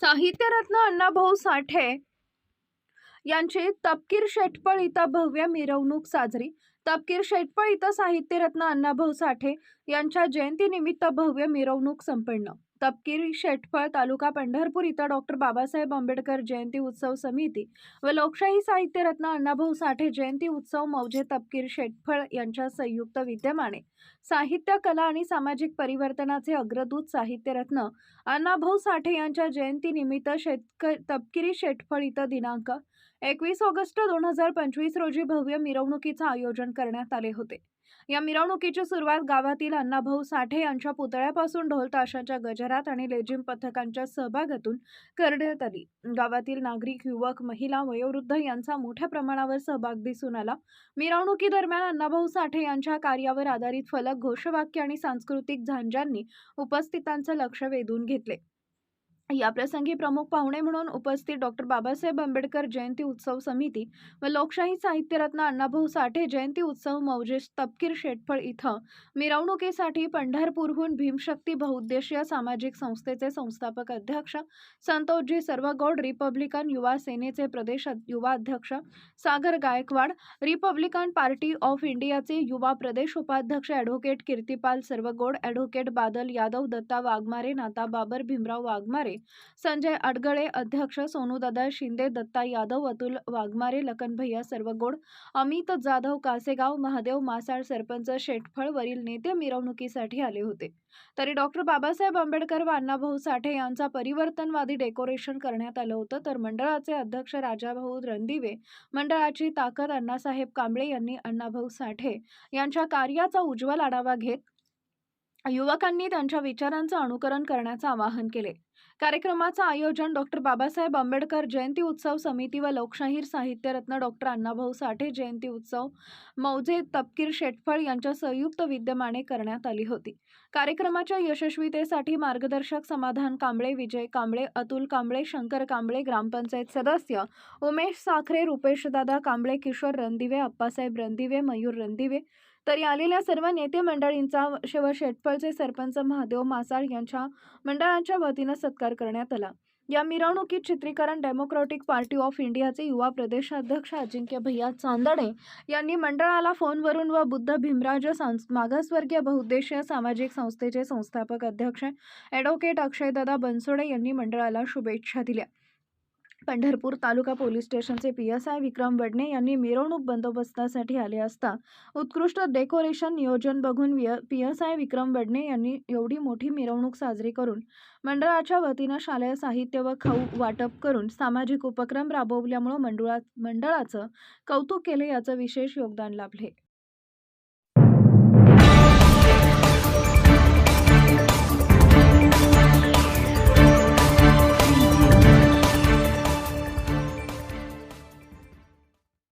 साहित्यरत्न अण्णाभाऊ साठे यांची तपकीर शेटपळ इथं भव्य मिरवणूक साजरी. तपकीर शेटपळ इथं साहित्यरत्न अण्णाभाऊ साठे यांच्या जयंतीनिमित्त भव्य मिरवणूक संपन्न. तपकीर शेटफळ तालुका पंढरपूर इथं डॉक्टर बाबासाहेब आंबेडकर जयंती उत्सव समिती व लोकशाही साहित्यरत्न अण्णाभाऊ साठे जयंती उत्सव मौजे तपकीर शेटफळ यांच्या संयुक्त विद्यमाने साहित्य कला आणि सामाजिक परिवर्तनाचे अग्रदूत साहित्यरत्न अण्णाभाऊ साठे यांच्या जयंतीनिमित्त शेतक तपकिरी शेटफळ इथं दिनांक एकवीस ऑगस्ट दोन हजार पंचवीस रोजी भव्य मिरवणुकीचं आयोजन करण्यात आले होते. या मिरवणुकीची सुरुवात गावातील अण्णाभाऊ साठे यांच्या पुतळ्यापासून ढोलताशांच्या गजरात आणि लेझिम पथकांच्या सहभागातून करण्यात आली. गावातील नागरिक युवक महिला वयोवृद्ध यांचा मोठ्या प्रमाणावर सहभाग दिसून आला. मिरवणुकीदरम्यान अण्णाभाऊ साठे यांच्या कार्यावर आधारित फलक घोषवाक्य आणि सांस्कृतिक झांजांनी उपस्थितांचं लक्ष वेधून घेतले. याप्रसंगी प्रमुख पाहुणे म्हणून उपस्थित डॉक्टर बाबासाहेब आंबेडकर जयंती उत्सव समिती व लोकशाही साहित्यरत्न अण्णाभाऊ साठे जयंती उत्सव मौजेश तपकीर शेटफळ इथं मिरवणुकीसाठी पंढरपूरहून भीमशक्ती बहुउद्देशीय सामाजिक संस्थेचे संस्थापक अध्यक्ष संतोषजी सर्वगौड रिपब्लिकन युवा सेनेचे प्रदेश युवा अध्यक्ष Sagar Gaikwad Republican Party of इंडियाचे युवा प्रदेश उपाध्यक्ष ॲडव्होकेट कीर्तिपाल सर्वगौड ॲडव्होकेट बादल यादव दत्ता वाघमारे नाता बाबर भीमराव वाघमारे संजय अडगळे अध्यक्ष सोनूदादा शिंदे दत्ता यादव अतुल वाघमारे लखनभैया सर्वगोड अमित जाधव कासेगाव महादेव मासाळ सरपंच शेटफळ वरील नेते मिरवणुकीसाठी आले होते. तरी डॉक्टर बाबासाहेब आंबेडकर व अण्णाभाऊ साठे यांचा परिवर्तनवादी डेकोरेशन करण्यात आलं होतं. तर मंडळाचे अध्यक्ष राजाभाऊ रणदिवे मंडळाची ताकद अण्णासाहेब कांबळे यांनी अण्णाभाऊ साठे यांच्या कार्याचा उज्ज्वल आढावा घेत युवकांनी त्यांच्या विचारांचं अनुकरण करण्याचं आवाहन केले. कार्यक्रमाचं आयोजन डॉक्टर बाबासाहेब आंबेडकर जयंती उत्सव समिती व लोकशाहीर साहित्यरत्न डॉक्टर अण्णाभाऊ साठे जयंती उत्सव मौजे तपकीर शेटफळ यांच्या संयुक्त विद्यमाने करण्यात आली होती. कार्यक्रमाच्या यशस्वीतेसाठी मार्गदर्शक समाधान कांबळे विजय कांबळे अतुल कांबळे शंकर कांबळे ग्रामपंचायत सदस्य उमेश साखरे रुपेशदादा कांबळे किशोर रणदिवे अप्पासाहेब रणदिवे मयूर रणदिवे. तरी आलेल्या सर्व नेते मंडळींचा शेव शेटफळचे सरपंच महादेव मासाळ यांच्या मंडळाच्या वतीनं सत्कार करण्यात आला. या मिरवणुकीत चित्रीकरण डेमोक्रॅटिक पार्टी ऑफ इंडियाचे युवा प्रदेशाध्यक्ष अजिंक्य भैया चांदणे यांनी मंडळाला फोनवरून व बुद्ध भीमराज सांस मागासवर्गीय बहुउद्देशीय सामाजिक संस्थेचे संस्थापक अध्यक्ष ॲडव्होकेट अक्षयदादा बनसोडे यांनी मंडळाला शुभेच्छा दिल्या. पंढरपूर तालुका पोलीस स्टेशनचे P S I Vikram Vadne यांनी मिरवणूक बंदोबस्तासाठी आले असता उत्कृष्ट डेकोरेशन नियोजन बघून P S I Vikram Vadne यांनी एवढी मोठी मिरवणूक साजरी करून मंडळाच्या वतीनं शालेय साहित्य व खाऊ वाटप करून सामाजिक उपक्रम राबवल्यामुळं मंडळात मंडळाचं कौतुक केले याचं विशेष योगदान लाभले.